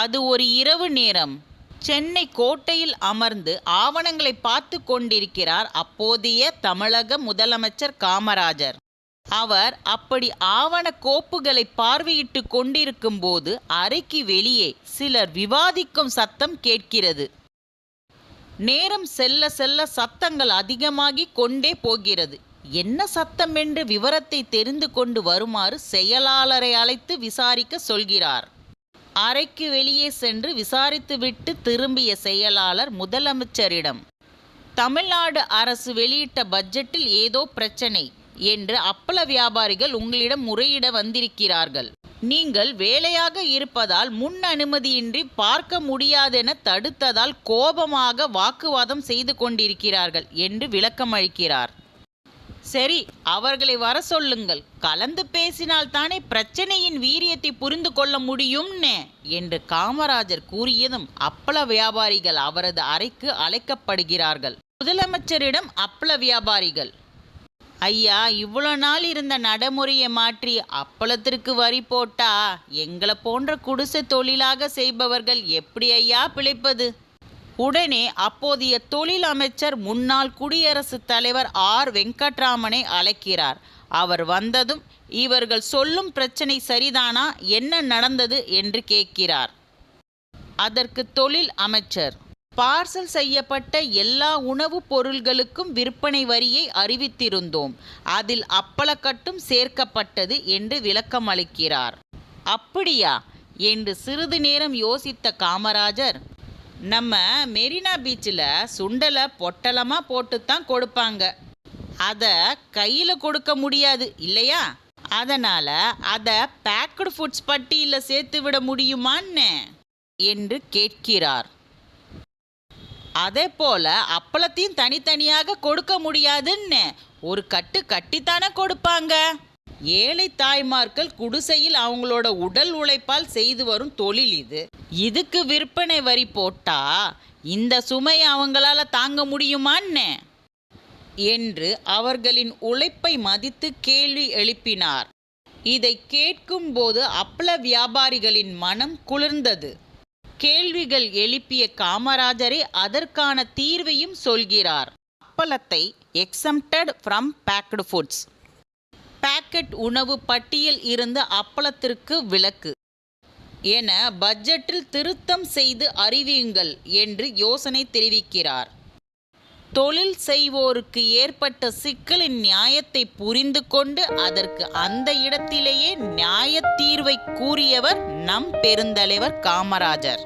அது ஒரு இரவு நேரம். சென்னை கோட்டையில் அமர்ந்து ஆவணங்களை பார்த்து கொண்டிருக்கிறார் அப்போதைய தமிழக முதலமைச்சர் காமராஜர். அவர் அப்படி ஆவண கோப்புகளை பார்வையிட்டு கொண்டிருக்கும் போது அறைக்கு வெளியே சிலர் விவாதிக்கும் சத்தம் கேட்கிறது. நேரம் செல்ல செல்ல சத்தங்கள் அதிகமாகி கொண்டே போகிறது. என்ன சத்தம் என்று விவரத்தை தெரிந்து கொண்டு வருமாறு செயலாளரை அழைத்து விசாரிக்க சொல்கிறார். அறைக்கு வெளியே சென்று விசாரித்துவிட்டு திரும்பிய செயலாளர் முதலமைச்சரிடம் தமிழ்நாடு அரசு வெளியிட்ட பட்ஜெட்டில் ஏதோ பிரச்சனை என்று அப்பள வியாபாரிகள் உங்களிடம் முறையிட வந்திருக்கிறார்கள். நீங்கள் வேலையாக இருப்பதால் முன் அனுமதியின்றி பார்க்க முடியாதென தடுத்ததால் கோபமாக வாக்குவாதம் செய்து கொண்டிருக்கிறார்கள் என்று விளக்கமளிக்கிறார். சரி அவர்களை வர சொல்லுங்கள். கலந்து பேசினால் தானே பிரச்சனையின் வீரியத்தை புரிந்து கொள்ள முடியும்னே என்று காமராஜர் கூறியதும் அப்பள வியாபாரிகள் அவரது அறைக்கு அழைக்கப்படுகிறார்கள். முதலமைச்சரிடம் அப்பள வியாபாரிகள் ஐயா இவ்வளோ நாள் இருந்த நடைமுறையை மாற்றி அப்பளத்திற்கு வரி போட்டா எங்களை போன்ற குடிசை தொழிலாக செய்பவர்கள் எப்படி ஐயா பிழைப்பது? உடனே அப்போதைய தொழில் அமைச்சர் முன்னாள் குடியரசுத் தலைவர் ஆர். வெங்கட்ராமனை அழைக்கிறார். அவர் வந்ததும் இவர்கள் சொல்லும் பிரச்சனை சரிதானா? என்ன நடந்தது? என்று கேட்கிறார். அதற்கு தொழில் அமைச்சர் பார்சல் செய்யப்பட்ட எல்லா உணவுப் பொருள்களுக்கும் விற்பனை வரியை அறிவித்திருந்தோம். அதில் அப்பளக்கட்டும் சேர்க்கப்பட்டது என்று விளக்கம் அளிக்கிறார் அப்படியா? என்று சிறிது நேரம் யோசித்த காமராஜர் நம்ம மெரினா பீச்சில் சுண்டலை பொட்டலமாக போட்டு தான் கொடுப்பாங்க. அதை கையில் கொடுக்க முடியாது இல்லையா? அதனால் அதை பேக்கடு ஃபுட்ஸ் பட்டியலில் சேர்த்து விட முடியுமான்னு? என்று கேட்கிறார். அதே போல் அப்பளத்தையும் தனித்தனியாக கொடுக்க முடியாதுன்னு ஒரு கட்டு கட்டித்தானே கொடுப்பாங்க. ஏழை தாய்மார்கள் குடிசையில் அவங்களோட உடல் உழைப்பால் செய்து வரும் தொழில் இது. இதுக்கு விற்பனை வரி போட்டா இந்த சுமை அவங்களால தாங்க முடியுமான்னு? என்று அவர்களின் உழைப்பை மதித்து கேள்வி எழுப்பினார். இதை கேட்கும்போது அப்பள வியாபாரிகளின் மனம் குளிர்ந்தது. கேள்விகள் எழுப்பிய காமராஜரே அதற்கான தீர்வையும் சொல்கிறார். அப்பளத்தை exempted from packed foods packet உணவு பட்டியல் இருந்த அப்பளத்திற்கு விலக்கு என பட்ஜெட்டில் திருத்தம் செய்து அறிவியுங்கள் என்று யோசனை தெரிவிக்கிறார். தொழில் செய்வோருக்கு ஏற்பட்ட சிக்கலின் நியாயத்தை புரிந்து கொண்டு அதற்கு அந்த இடத்திலேயே நியாய தீர்வை கூறியவர் நம் பெருந்தலைவர் காமராஜர்.